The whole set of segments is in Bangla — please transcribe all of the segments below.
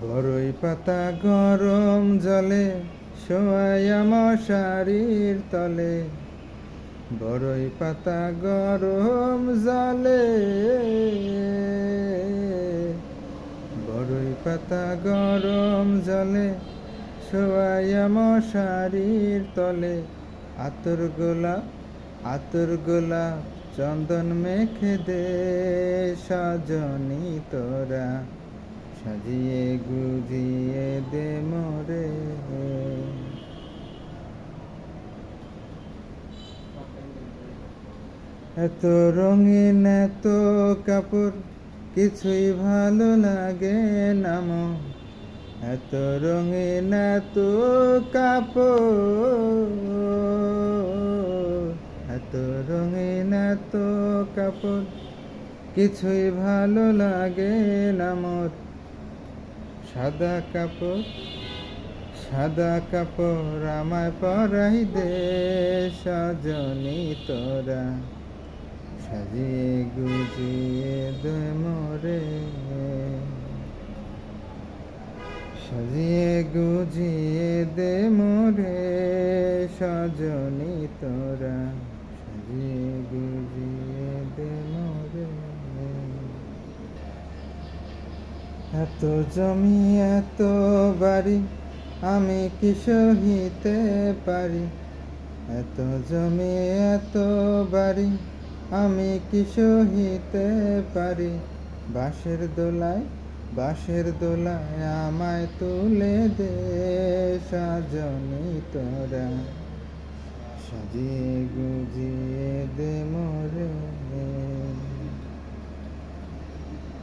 বড়ই পাতা গরম জলে শোয়াইয়া মশারির তলে। বড়ই পাতা গরম জলে বড়ই পাতা গরম জলে শোয়াইয়া মশারির তলে। আতর গোলা আতর গোলা, চন্দন মেখে দে সজনি তোরা। সাজিয়ে গুজিয়ে দে মোরে। এত রঙিন, এত কাপড়, কিছুই ভালো লাগে না এত রঙিন, এত কাপড়, এত রঙিন, এত কাপড়, কিছুই ভালো লাগে না মোর সাদা কাপড় সাদা কাপড় আমায় পরাই দে, সজনি তোরা। সাজিয়ে গুজিয়ে দে মোরে। সাজিয়ে গুজিয়ে দে মোরে, সজনি তোরা। সাজিয়ে গুজিয়ে দে মোরে। এত জমি, এত বাড়ি, আমি কি সহিতে পারি? এত জমি, এত বাড়ি, আমি কি সহিতে পারি? বাঁশের দোলায় বাঁশের দোলায় আমায় তুলে দে সাজনি তোরা। সাজিয়ে গুজিয়ে দে মোরে।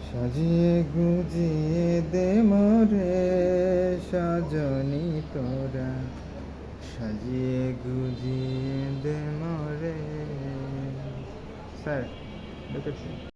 সাজিয়ে গুজিয়ে দে মোরে সাজনি তোরা। সাজিয়ে গুজিয়ে দে মোরে। স্যার দেখেছি।